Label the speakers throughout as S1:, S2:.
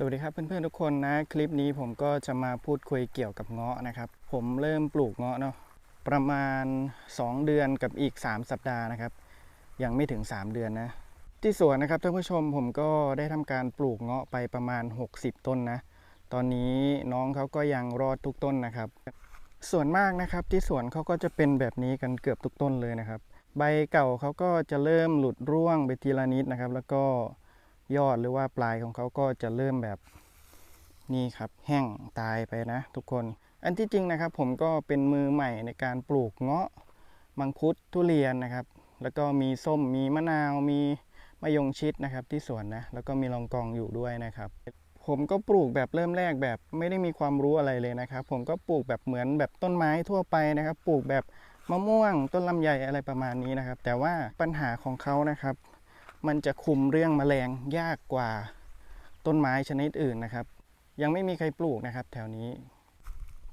S1: สวัสดีครับเพื่อนๆทุกคนนะคลิปนี้ผมก็จะมาพูดคุยเกี่ยวกับเงาะนะครับ ผมเริ่มปลูกเงาะเนาะประมาณ 2 เดือนกับอีก 3 สัปดาห์นะครับ ยังไม่ถึง 3 เดือนนะ ที่สวนนะครับท่านผู้ชมผมก็ได้ทำการปลูกเงาะไปประมาณ 60 ต้นนะ ตอนนี้น้องเขาก็ยังรอดทุกต้นนะครับ ส่วนมากนะครับที่สวนเขาก็จะเป็นแบบนี้กันเกือบทุกต้นเลยนะครับ ใบเก่าเขาก็จะเริ่มหลุดร่วงไปทีละนิดนะครับ แล้วก็ ยอดหรือว่าปลายของเขาก็จะเริ่มแบบนี่ครับแห้งตายไปนะ ทุกคน อันที่จริงนะครับ ผมก็เป็นมือใหม่ในการปลูกเงาะมังคุดทุเรียนนะครับ แล้วก็มีส้มมีมะนาวมีมะยงชิดนะครับที่สวนนะแล้วก็มีลองกองอยู่ด้วยนะครับผมก็ปลูกแบบเริ่มแรกแบบไม่ได้มีความรู้อะไรเลยนะครับ ผมก็ปลูกแบบเหมือนแบบต้นไม้ทั่วไปนะครับ ปลูกแบบมะม่วงต้นลำไยอะไรประมาณนี้นะครับ แต่ว่าปัญหาของเขานะครับ มันจะคุมเรื่องแมลงยากกว่าต้นไม้ชนิดอื่นนะครับ ยังไม่มีใครปลูกนะครับ แถวนี้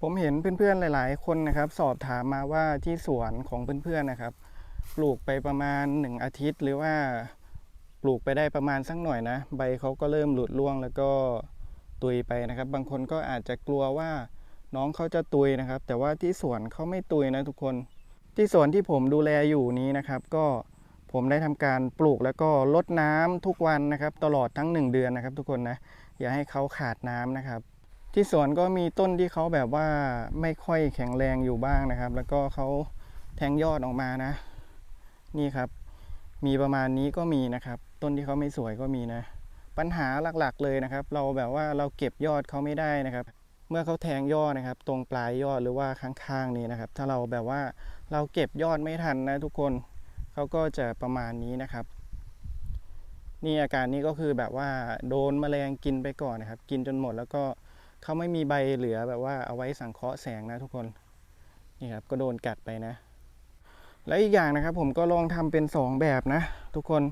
S1: ผมเห็นเพื่อนๆหลาย ๆ คนนะครับ สอบถามมาว่าที่สวนของเพื่อนๆนะครับ ปลูกไปประมาณ 1 อาทิตย์ หรือว่าปลูกไปได้ประมาณสักหน่อยนะ ใบเขาก็เริ่มหลุดร่วงแล้วก็ตุยไปนะครับ บางคนก็อาจจะกลัวว่าน้องเขาจะตุยนะครับ แต่ว่าที่สวนเขาไม่ตุยนะทุกคน ที่สวนที่ผมดูแลอยู่นี้นะครับ ก็ ผมได้ทำการปลูกแล้วก็ลดน้ำทุกวันนะครับ ตลอดทั้ง 1 เดือนนะครับ ทุกคนนะอย่าให้เขาขาดน้ำนะครับ ที่สวนก็มีต้นที่เขาแบบว่าไม่ค่อยแข็งแรงอยู่บ้างนะครับ แล้วก็เขาแทงยอดออกมานะ นี่ครับ มีประมาณนี้ก็มีนะครับ ต้นที่เขาไม่สวยก็มีนะ ปัญหาหลักๆเลยนะครับ เราแบบว่าเราเก็บยอดเขาไม่ได้นะครับเมื่อเขาแทงยอดนะครับ ตรงปลายยอดหรือว่าข้างๆนี้นะครับ ถ้าเราแบบว่าเราเก็บยอดไม่ทันนะทุกคน เขาก็จะประมาณนี้นะครับ นี่อาการนี้ก็คือแบบว่าโดนแมลงกินไปก่อนนะครับ กินจนหมดแล้วก็เขาไม่มีใบเหลือแบบว่าเอาไว้สังเคราะห์แสงนะทุกคนนี่ครับก็โดนกัดไปนะ แล้วอีกอย่างนะครับ ผมก็ลองทำเป็น 2 แบบนะ ทุกคน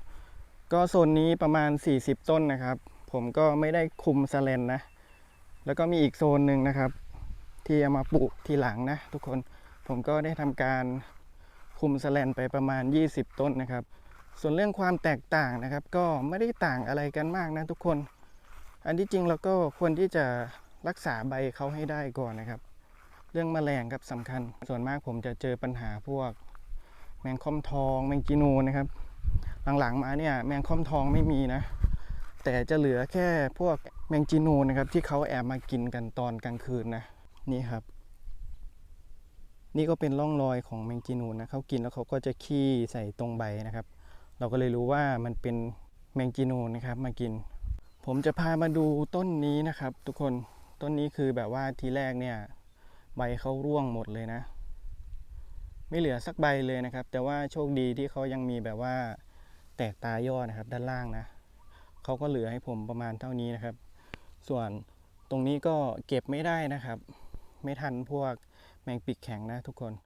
S1: ก็โซนนี้ประมาณ 40 ต้นนะครับ ผมก็ไม่ได้คุมสแลนนะ แล้วก็มีอีกโซนหนึ่งนะครับ ที่เอามาปลูกทีหลังนะ ทุกคนผมก็ได้ทำการ คุมสแลนไปประมาณ 20 ต้นนะครับ ส่วนเรื่องความแตกต่างนะครับ ก็ไม่ได้ต่างอะไรกันมากนะทุกคน อันที่จริงเราก็ควรที่จะรักษาใบเขาให้ได้ก่อนนะครับ เรื่องแมลงครับสำคัญ ส่วนมากผมจะเจอปัญหาพวก แมงค่อมทองแมงจีนูนะครับ หลังๆมาเนี่ยแมงค่อมทองไม่มีนะ แต่จะเหลือแค่พวกแมงจีนูนะครับที่เขาแอบมากินกันตอนกลางคืนนะนี่ครับ นี่ก็เป็นร่องรอยของแมงจีนูนนะเขากินแล้วเขาก็จะขี้ใส่ตรงใบนะครับ เราก็เลยรู้ว่ามันเป็นแมงจีนูนนะครับมากิน ผมจะพามาดูต้นนี้นะครับ ทุกคนต้นนี้คือแบบว่าทีแรกเนี่ยใบเขาร่วงหมดเลยนะ ไม่เหลือสักใบเลยนะครับ แต่ว่าโชคดีที่เขายังมีแบบว่าแตกตายอดนะครับ ด้านล่างนะเขาก็เหลือให้ผมประมาณเท่านี้นะครับ ส่วนตรงนี้ก็เก็บไม่ได้นะครับ ไม่ทันพวก แมงปีกแข็งนะทุกคน